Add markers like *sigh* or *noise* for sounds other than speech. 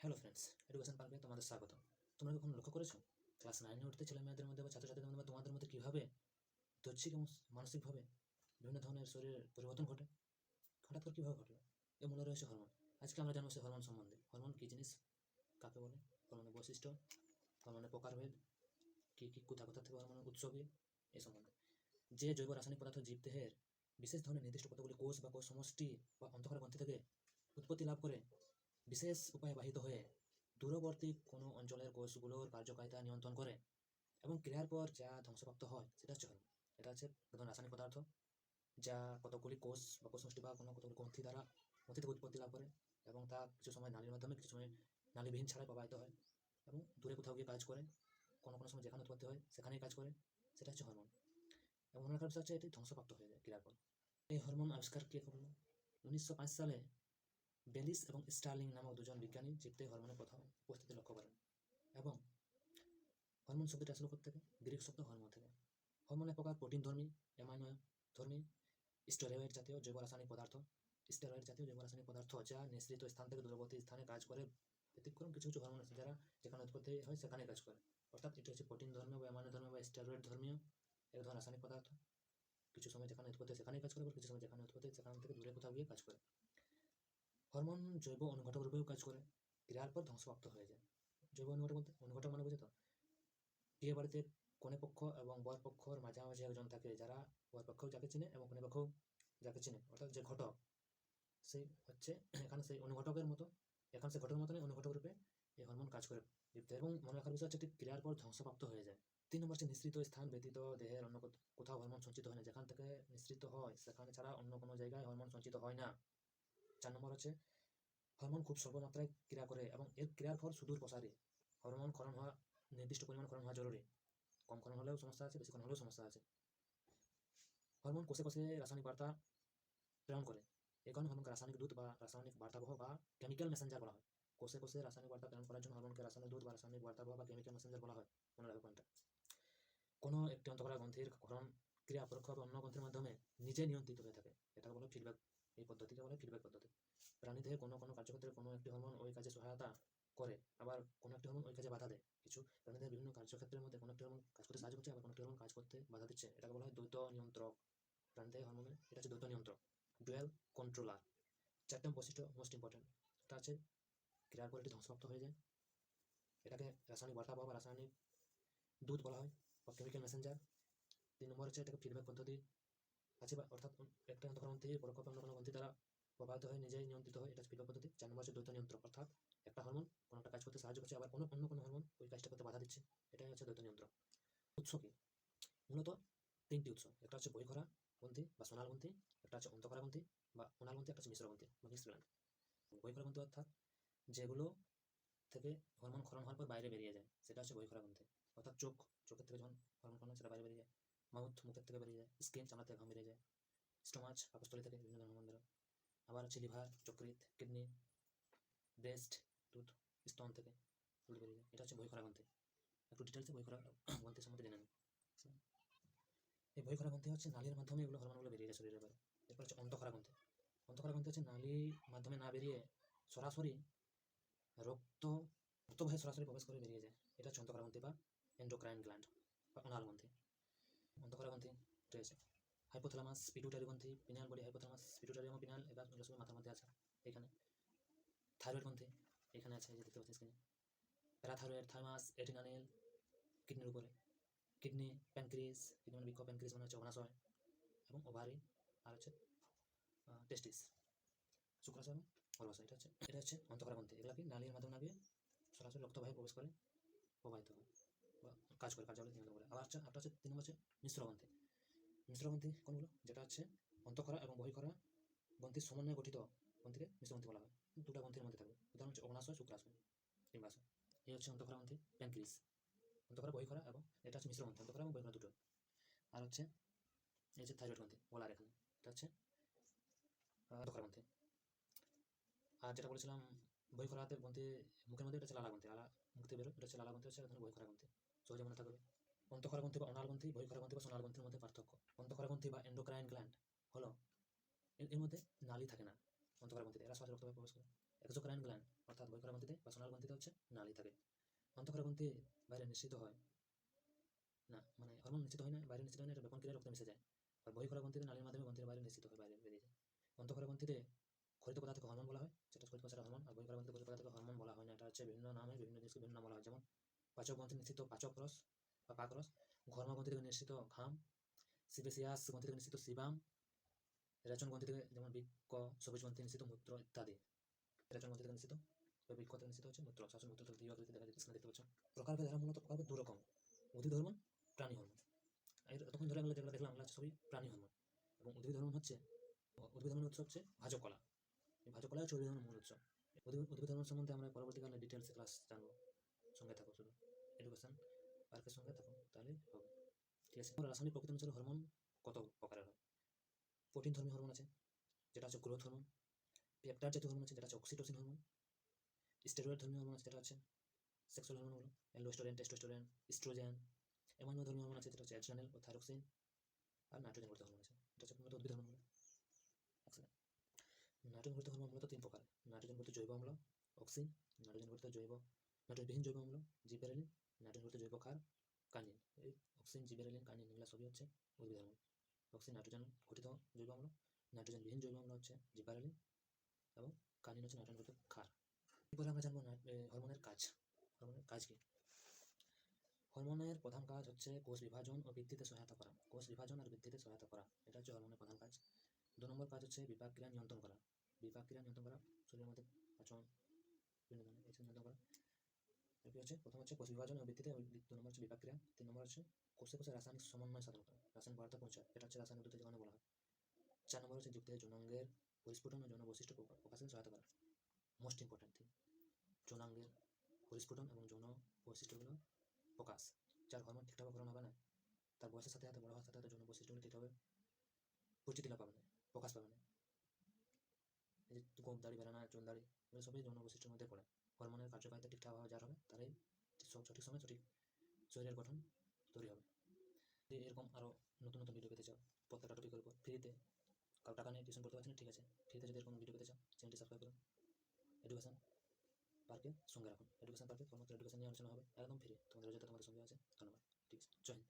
Hello friends education পার্কে তোমাদের স্বাগত তোমরা কখন লক্ষ্য করেছ? ক্লাস নাইনে উঠতে ছেলে মেয়েদের মধ্যে বা ছাত্রছাত্রীদের মধ্যে বা তোমাদের মধ্যে কীভাবে দৈহিক এবং মানসিকভাবে বিভিন্ন ধরনের শরীরের পরিবর্তন ঘটে? হঠাৎ করে কীভাবে ঘটলো? এর মূলে রয়েছে হরমোন আজকে আমরা জানব সেই হরমোন সম্বন্ধে। হরমোন কী জিনিস? কাকে বলে? হরমোনের বৈশিষ্ট্য? হরমোনের প্রকারভেদ? কী কী কোথা কোথা থেকে হরমোনের উৎস কী এই সম্বন্ধে। যে জৈব রাসায়নিক পদার্থ জীবদেহের বিশেষ ধরনের নির্দিষ্ট কতগুলি কোষ বা কোষ সমষ্টি বা অন্তঃকরা গ্রন্থি থেকে উৎপত্তি লাভ করে বিশেষ উপায়ে বাহিত হয়ে দূরবর্তী কোনো অঞ্চলের কোষগুলোর কার্যকারিতা নিয়ন্ত্রণ করে এবং ক্রিয়ার পর যা ধ্বংসপ্রাপ্ত হয় সেটা হচ্ছে হরমোন এটা হচ্ছে প্রধান রাসায়নিক পদার্থ, যা কতগুলি কোষ বা কোষ বা কোনো কতগুলি গ্রন্থি দ্বারা থেকে উৎপত্তি লাভ করে এবং তা কিছু সময় নালীর মাধ্যমে, কিছু সময় নালীবিহীন ছাড়াই প্রবাহিত হয় এবং দূরে কোথাও গিয়ে কাজ করে, কোনো কোনো সময় যেখানে উৎপত্তি হয় সেখানেই কাজ করে, সেটা হচ্ছে হরমোন। এবং হরমোনের কাজ হচ্ছে এটি ধ্বংসপ্রাপ্ত হয়ে যায় ক্রিয়ার পর। এই হরমোন আবিষ্কার কে করল? উনিশশো পাঁচ সালে বেলিস এবং স্টার্লিং নামক দুজন বিজ্ঞানী জীবতে হরমোনের প্রথম উপস্থিতি লক্ষ্য করেন এবং হরমোন শব্দটি আসলে থেকে গ্রিক শব্দ হরমোন থেকে। হরমোন এক প্রকার প্রোটিন ধর্মী অ্যামাইনো ধর্মী, স্টেরয়েড জাতীয় জৈব রাসায়নিক পদার্থ। স্টেরয়েড জাতীয় জৈব রাসায়নিক পদার্থ যা নিঃসৃত স্থান থেকে দূরবর্তী স্থানে কাজ করে, ব্যতিক্রম কিছু কিছু হরমোন আছে যারা যেখানে উৎপত্তি হয় সেখানে কাজ করে। অর্থাৎ এটি হচ্ছে প্রোটিন ধর্মীয় বা অ্যামাইনো ধর্মীয় বা স্টেরয়েড ধর্মীয় এক ধরনের রাসায়নিক পদার্থ। কিছু সময় যেখানে উৎপত্তি সেখানেই কাজ করে কিছু সময় যেখানে উৎপত্তি সেখান থেকে দূরে কোথাও গিয়ে কাজ করে। হরমোন জৈব অনুঘটক রূপেও কাজ করে ক্রিয়ার পর ধ্বংসপ্রাপ্ত হয়ে যায়। জৈব অনুঘটক বলতে, অনুঘটক মানে বুঝে তো বিয়ে বাড়িতে কনে পক্ষ এবং বর পক্ষর মাঝামাঝি একজন থাকে যারা বর পক্ষও যাকে চিনে এবং কনে পক্ষও যাকে চিনে। অর্থাৎ যে ঘটক সেই হচ্ছে *clears throat* এখানে সেই অনুঘটকের মতো। এখন সেই ঘটকের মতনই অনুঘটক রূপে এই হরমোন কাজ করে এবং মনে রাখার বিষয় হচ্ছে ক্রিয়ার পর ধ্বংসপ্রাপ্ত হয়ে যায়। তিন নম্বর হচ্ছে নিঃসৃত স্থান ব্যতীত দেহের অন্য কোথাও হরমোন সঞ্চিত হয় না। যেখান থেকে নিঃসৃত হয়, সেখানে ছাড়া অন্য কোনো জায়গায় হরমোন সঞ্চিত হয় না। চার নম্বর হচ্ছে, হরমোন খুব স্বল্প মাত্রায় ক্রিয়া করে এবং এর ক্রিয়ার ফল সুদূর প্রসারী। হরমোন ক্ষরণ হওয়া, নির্দিষ্ট পরিমাণ ক্ষরণ হওয়া জরুরি। কম ক্ষরণ হলেও সমস্যা আছে, বেশি ক্ষরণ হলেও সমস্যা আছে। হরমোন কোষে কোষে রাসায়নিক বার্তা প্রেরণ করে। এই কারণে হরমোনকে রাসায়নিক দূত বা রাসায়নিক বার্তাবহ বা কেমিক্যাল মেসেঞ্জার বলা হয়। কোষে কোষে রাসায়নিক বার্তা প্রেরণ করার জন্য হরমোনকে রাসায়নিক দূত বা রাসায়নিক বার্তাবহ বা কেমিক্যাল মেসেঞ্জার বলা হয়। মনে রাখবে পয়েন্টটা কোনো একটি অন্তকরা গ্রন্থির ক্ষরণ ক্রিয়া পরোক্ষ বা অন্য গ্রন্থির মাধ্যমে নিজে নিয়ন্ত্রিত হয়ে থাকে। এটা বলে ফিডব্যাক এই পদ্ধতিকে বলে ফিডব্যাক পদ্ধতি। প্রাণীদেহে কোনো কোনো কার্যক্ষেত্রে কোনো একটি হরমোন ওই কাজে সহায়তা করে, আবার কোনো একটি হরমোন ওই কাজে বাধা দেয়। কিছু প্রাণীদের বিভিন্ন কার্যক্ষেত্রের মধ্যে কোনো একটি হরমোন কাজ করতে সাহায্য করছে, আবার কোনো একটি হরমোন কাজ করতে বাধা দিচ্ছে। এটাকে বলা হয় দ্বৈত নিয়ন্ত্রক। প্রাণীদেহে হরমোনের এটা হচ্ছে দ্বৈত নিয়ন্ত্রক। ডুয়েল কন্ট্রোলার চারটে বৈশিষ্ট্য মোস্ট ইম্পর্টেন্ট এটা আছে ক্রিয়ার পর ধ্বংসপ্রাপ্ত হয়ে যায়। এটাকে রাসায়নিক বার্তাবহ বা রাসায়নিক দুধ বলা হয় বা কেমিক্যাল মেসেঞ্জার তিন নম্বর হচ্ছে এটাকে ফিডব্যাক পদ্ধতি। আছে বা অর্থাৎ একটা অন্তর্গ্রন্থি পরোক্ষভাবে অন্য কোনো গ্রন্থি দ্বারা প্রভাবিত হয়ে নিজেই নিয়ন্ত্রিত হয় এটা ফিডব্যাক পদ্ধতি চার নম্বর হচ্ছে দ্বৈত নিয়ন্ত্রক। অর্থাৎ একটা হরমোন কোনো একটা কাজ করতে সাহায্য করছে, আবার কোনো অন্য কোনো হরমোন ওই কাজটা করতে বাধা দিচ্ছে। এটাই হচ্ছে দ্বৈত নিয়ন্ত্রক। উৎস কি? মূলত তিনটি উৎস, একটা হচ্ছে বইখরা গ্রন্থি বা সোনাল গ্রন্থি একটা হচ্ছে অন্তঃকরা গ্রন্থি বা ওনাল গ্রন্থি একটা হচ্ছে মিশ্র গ্রন্থি বা মিশ্র গ্রন্থি বইখরা গ্রন্থি অর্থাৎ যেগুলো থেকে হরমোন ক্ষরণ হওয়ার পর বাইরে বেরিয়ে যায়, সেটা হচ্ছে বইখরা গ্রন্থি অর্থাৎ চোখ, চোখের থেকে যখন হরমোন ক্ষরণ সেটা বাইরে বেরিয়ে যায়। মাউথ মুখের থেকে বেরিয়ে যায়, স্কিন চামড়া থেকে ঘাম বেরিয়ে যায়। স্টোমাচ, পাকস্থলী থেকে বিভিন্ন ধরনের বেরোয় আবার হচ্ছে লিভার যকৃৎ কিডনি, ব্রেস্ট, দুধ, স্তন থেকে দুধ বেরিয়ে যায়। এটা হচ্ছে বইখরা গ্রন্থি। একটু ডিটেলসে বইখরা গ্রন্থির সম্বন্ধে জেনে নিন। এই বইখরা গ্রন্থি হচ্ছে নালীর মাধ্যমে এগুলো হরমোনগুলো বেরিয়ে যায় শরীরের বাইরে। এরপর হচ্ছে অন্তঃকরা গ্রন্থি। অন্তঃকরা গ্রন্থি হচ্ছে নালীর মাধ্যমে না বেরিয়ে সরাসরি রক্ত, রক্তবাহে সরাসরি প্রবেশ করে বেরিয়ে যায়। এটা হচ্ছে অন্তঃকরা গ্রন্থি বা এন্ডোক্রাইন গ্ল্যান্ড বা অনাল গ্রন্থি। অন্তঃকরা গ্রন্থি রয়েছে। হাইপোথ্যালামাস পিটুটারি গ্রন্থি পিনাল বডি হাইপোথ্যালামাস পিটুটারি এবং পিনাল এবার সবই মাথার মধ্যে আছে এখানে। থাইরয়েড গ্রন্থি এখানে আছে যে দেখতে পাচ্ছি স্ক্রিনে প্যারাথাইরয়েড থাইমাস এডিনানেল কিডনির উপরে। কিডনি প্যানক্রিস কিডনি মানে প্যানক্রিস মানে হচ্ছে অগ্নাশয় এবং ওভারি আর হচ্ছে টেস্টিস শুক্রাশয় এবং গর্ভাশয় এটা হচ্ছে এটা হচ্ছে অন্তঃকরা গ্রন্থি এগুলো কি নালীর মাধ্যমে না গিয়ে সরাসরি রক্তবাহে প্রবেশ করে, প্রবাহিত হয়। কাজ করে কার্যাবলী নিয়ন্ত্রণ করে আবার হচ্ছে একটা হচ্ছে, তিন নম্বর হচ্ছে মিশ্র গ্রন্থি মিশ্র গ্রন্থি কোনগুলো? যেটা হচ্ছে অন্তঃকরা এবং বহিঃকরা গ্রন্থির সমন্বয়ে গঠিত গ্রন্থিকে মিশ্র গ্রন্থি বলা হয়। দুটা গ্রন্থির মধ্যে থাকবে উদাহরণ হচ্ছে অগ্নাশয়, শুক্রাশয় ডিম্বাশয় এই হচ্ছে অন্তঃকরা গ্রন্থি প্যানক্রিস অন্তঃকরা, বহিঃকরা এবং এটা হচ্ছে মিশ্র গ্রন্থি অন্তঃকরা এবং বহিঃকরা দুটো। আর হচ্ছে, এই হচ্ছে থাইরয়েড গ্রন্থি বলার এখানে। এটা হচ্ছে অন্তঃকরা গ্রন্থি আর যেটা বলেছিলাম বহিঃকরাতে গ্রন্থি মুখের মধ্যে এটা হচ্ছে লালা গ্রন্থি লালা মুখ থেকে বেরোয়। এটা হচ্ছে লালা গ্রন্থি হচ্ছে এখানে বহিঃকরা গ্রন্থি সহজে মনে থাকবে অন্তঃকরা গ্রন্থি বা অনাল গ্রন্থি বহিঃকরা গ্রন্থি বা সোনাল গ্রন্থির মধ্যে পার্থক্য। অন্তঃকরা গ্রন্থি বা এন্ডোক্রাইন গ্ল্যান্ড হলো, এর মধ্যে নালী থাকে না অন্তঃকরা গ্রন্থিতে এরা সহজে রক্তবাহে প্রবেশ করে। এক্সোক্রাইন গ্ল্যান্ড অর্থাৎ বহিঃখরা গ্রন্থিতে বা সোনাল গ্রন্থিতে হচ্ছে নালী থাকে। অন্তঃখরা গ্রন্থি বাইরে নিশ্চিত হয়, না মানে হরমোন নিশ্চিত হয় না, বাইরে নিশ্চিত হয় না, এটা বেপন ক্রিয়া রক্তে মিশে যায়। আর বহিঃখরা গ্রন্থিতে নালীর মাধ্যমে গ্রন্থির বাইরে নিশ্চিত হয় বাইরে বেরিয়ে যায়। অন্তঃখরা গ্রন্থিতে খরিত পদার্থকে হরমোন বলা হয় যেটা খরিত পদার্থ হরমোন আর বহিঃখরা গ্রন্থিতে খরিত পদার্থকে হরমোন বলা হয় না, এটা হচ্ছে বিভিন্ন নামে, বিভিন্ন জিনিসকে বিভিন্ন নাম বলা হয়। যেমন পাচক গ্রন্থি নিশ্চিত, পাচক রস, বা পাক রস। ঘর্ম গ্রন্থি থেকে নিশ্চিত ঘাম, সিবেসিয়াস গ্রন্থি থেকে নিশ্চিত সিবাম রেচন গ্রন্থি থেকে যেমন বৃক্ক, সবুজ গ্রন্থি নিশ্চিত, মূত্র ইত্যাদি। রেচন গ্রন্থি থেকে নিশ্চিত, বা বৃক্ক থেকে নিশ্চিত হচ্ছে মূত্র, শাসন মূত্র দেখা যাচ্ছে দেখতে পাচ্ছ। প্রকারভেদ এরা মূলত প্রকারভেদ দু উদ্ভিদ হরমোন প্রাণী হরমোন। এর তখন ধরে আমরা যেগুলো দেখলাম হচ্ছে সবই প্রাণী হরমোন। এবং উদ্ভিদ হরমোন হচ্ছে, উদ্ভিদ হরমোন উৎস হচ্ছে ভাজক কলা এই ভাজক কলা হচ্ছে উদ্ভিদ হরমোন মূল উৎস। উদ্ভিদ হরমোন সম্বন্ধে আমরা পরবর্তীকালে ডিটেলসে ক্লাস জানব। সঙ্গে থাকো শুধু এডুকেশন পার্কের সঙ্গে থাকো তাহলেই হবে। ঠিক আছে? রাসায়নিক প্রকৃতি অনুসারে হরমোন কত প্রকারের হয়? প্রোটিন ধর্মী হরমোন আছে, যেটা হচ্ছে গ্রোথ হরমোন পেপটার জাতীয় হরমোন আছে, যেটা হচ্ছে অক্সিটোসিন হরমোন স্টেরয়েড ধর্মী হরমোন আছে, যেটা হচ্ছে সেক্সুয়াল হরমোনগুলো অ্যান্ডোস্টোরেন টেস্টোস্টোরেন ইস্ট্রোজেন এমাইনো ধর্মী হরমোন আছে, যেটা হচ্ছে অ্যাড্রেনাল ও থাইরক্সিন আর নাইট্রোজেন গঠিত হরমোন আছে। এটা হচ্ছে মূলত উদ্ভিদ আচ্ছা নাইট্রোজেন গঠিত হরমোন মূলত তিন প্রকার। নাইট্রোজেন গঠিত জৈব অম্ল অক্সিন নাইট্রোজেন গঠিত জৈব নাইট্রোজেনবিহীন জৈব অম্ল, জিপেরেলিন গঠিত জৈব ক্ষার কানিন এই অক্সিন জিবেরেলিন কানিন এগুলো সবই হচ্ছে উদ্ভিদ হরমোন অক্সিন নাইট্রোজেন গঠিত জৈব অম্ল, নাইট্রোজেনবিহীন জৈব অম্ল হচ্ছে জিবারেলিন এবং কানিন হচ্ছে নাইট্রোজেন গঠিত ক্ষার এরপরে আমরা জানব হরমোনের কাজ। হরমোনের কাজ কি? হরমোনের প্রধান কাজ হচ্ছে কোষ বিভাজন ও বৃদ্ধিতে সহায়তা করা। কোষ বিভাজন আর বৃদ্ধিতে সহায়তা করা, এটা হচ্ছে হরমোনের প্রধান কাজ। দু নম্বর কাজ হচ্ছে বিপাক ক্রিয়া নিয়ন্ত্রণ করা। বিপাক ক্রিয়া নিয়ন্ত্রণ করা, শরীরের মধ্যে পাচন বিভিন্ন ধরনের নিয়ন্ত্রণ করা। এরপর হচ্ছে প্রথম হচ্ছে কোষ ও বৃদ্ধিতে ওই দু নম্বর হচ্ছে বিপাক ক্রিয়া তিন নম্বর হচ্ছে কোষে কোষে রাসায়নিক সমন্বয় সাধন করা রাসায়নিক বার্তা পৌঁছায় এটা হচ্ছে রাসায়নিক দুটো যেখানে বলা হয়। চার নম্বর হচ্ছে যুক্তি যৌনাঙ্গের পরিস্ফুটন ও যৌন বৈশিষ্ট্য প্রকা- প্রকাশে সহায়তা করা। মোস্ট ইম্পর্ট্যান্ট থিং যৌনাঙ্গের পরিস্ফুটন এবং যৌন বৈশিষ্ট্যগুলো প্রকাশ। যার হরমোন ঠিকঠাকভাবে গ্রহণ হবে না, তার বয়সের সাথে সাথে বড় হওয়ার সাথে সাথে যৌন বৈশিষ্ট্যগুলো ঠিকভাবে পরিচিতি লাভ পাবে না, প্রকাশ পাবে না। এই যে গোপ দাড়ি বেড়ানা চুল দাড়ি এগুলো সবই যৌন বৈশিষ্ট্যের মধ্যে পড়ে। হরমোনের কার্যকারিতা ঠিকঠাকভাবে যার হবে, তারাই সঠিক সময় সঠিক শরীরের গঠন তৈরি হবে। এরকম আরও নতুন নতুন ভিডিও পেতে চাও, প্রত্যেকটা টপিকের উপর ফ্রিতে কারও টাকা নিয়ে টিউশন করতে পারছি না, ঠিক আছে। ফ্রিতে যদি এরকম ভিডিও পেতে চাও চ্যানেলটি সাবস্ক্রাইব করুন। এডুকেশন পার্কে সঙ্গে রাখুন। এডুকেশন পার্কে কর্মক্ষেত্রে এডুকেশন নিয়ে আলোচনা হবে, একদম ফ্রি তোমাদের যেটা তোমাদের সঙ্গে আছে, ধন্যবাদ। ঠিক আছে জয়।